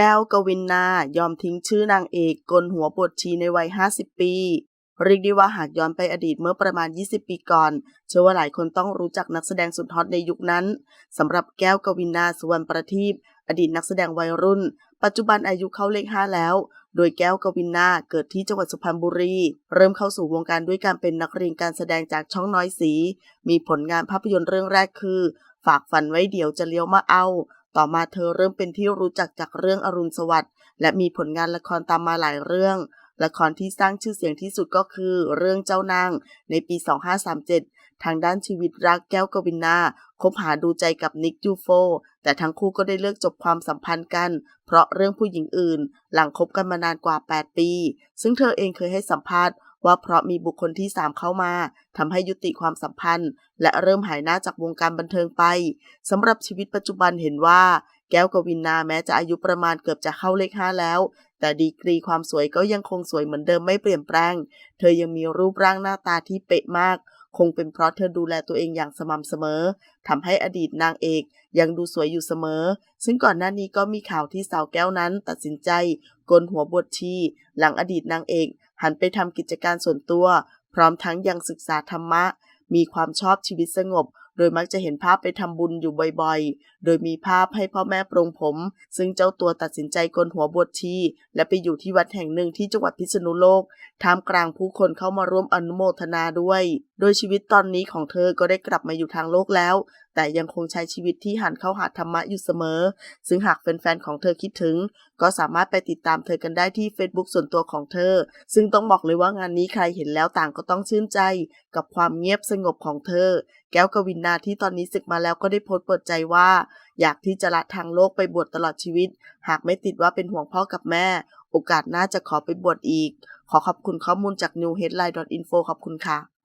แก้วกวินนายอมทิ้งชื่อนางเอกกลหัวบทชีในวัย 50 ปีเรียกได้ว่าหากย้อนไปอดีตเมื่อประมาณ 20 ปีก่อน เชื่อว่าหลายคนต้องรู้จักนักแสดงสุดฮอตในยุคนั้นสำหรับแก้วกวินนาสุวรรณประทีปอดีตนักแสดงวัยรุ่น ปัจจุบันอายุเข้าเลข 5 แล้ว โดยแก้วกวินนาเกิดที่จังหวัดสุพรรณบุรี เริ่มเข้าสู่วงการด้วยการเป็นนักเรียนการแสดงจากช่องน้อยสี มีผลงานภาพยนตร์เรื่องแรกคือ ฝากฝันไว้เดี๋ยวจะเลี้ยวมาเอา ต่อมาเธอเริ่มเป็นที่รู้จักจากเรื่องอรุณสวัสดิ์และมีผลงานละครตามมาหลายเรื่อง ละครที่สร้างชื่อเสียงที่สุดก็คือเรื่องเจ้านางในปี 2537 ทางด้านชีวิตรักแก้วกวินนาคบหาดูใจกับนิกยูโฟ แต่ทั้งคู่ก็ได้เลิกจบความสัมพันธ์กัน เพราะเรื่องผู้หญิงอื่น หลังคบกันมานานกว่า 8 ปี ซึ่งเธอเองเคยให้สัมภาษณ์ว่าเพราะมีบุคคลที่ 3 เข้ามาทำให้ยุติความสัมพันธ์ และเริ่มหายหน้าจากวงการบันเทิงไปสำหรับชีวิตปัจจุบันเห็นว่าแก้วกวินนาแม้จะอายุประมาณเกือบจะเข้าเลขห้าแล้ว แต่ดีกรีความสวยก็ยังคงสวยเหมือนเดิมไม่เปลี่ยนแปลง เธอยังมีรูปร่างหน้าตาที่เป๊ะมาก คงเป็นเพราะเธอดูแลตัวเองอย่างสม่ำเสมอทำให้อดีตนางเอกยังดูสวยอยู่เสมอ ซึ่งก่อนหน้านี้ก็มีข่าวที่สาวแก้วนั้นตัดสินใจโกนหัวบวชชีหลังอดีตนางเอกหันไปทำกิจการส่วนตัว พร้อมทั้งยังศึกษาธรรมะ มีความชอบชีวิตสงบ โดยมักจะเห็นภาพไปทำบุญอยู่บ่อยๆ โดยมีภาพให้พ่อแม่ปรงผม ซึ่งเจ้าตัวตัดสินใจโกนหัวบวชชีและไปอยู่ที่วัดแห่งหนึ่งที่จังหวัดพิษณุโลกท่ามกลางผู้คนเข้ามาร่วมอนุโมทนาด้วย โดยชีวิตตอนนี้ของเธอก็ได้กลับมาอยู่ทางโลกแล้ว แต่ยังคงใช้ชีวิตที่หันเข้าหาธรรมะอยู่เสมอ ซึ่งหากแฟนๆของเธอคิดถึง ก็สามารถไปติดตามเธอกันได้ที่ Facebook ส่วนตัวของเธอ ซึ่งต้องบอกเลยว่างานนี้ใครเห็นแล้วต่างก็ต้องชื่นใจ กับความเงียบสงบของเธอ แก้วกวินนาที่ตอนนี้ศึกมาแล้วก็ได้โพสต์เปิดใจว่า อยากที่จะละทางโลกไปบวชตลอดชีวิต หากไม่ติดว่าเป็นห่วงพ่อกับแม่ โอกาสหน้าจะขอไปบวชอีก ขอขอบคุณข้อมูลจาก newheadline.info ขอบคุณค่ะ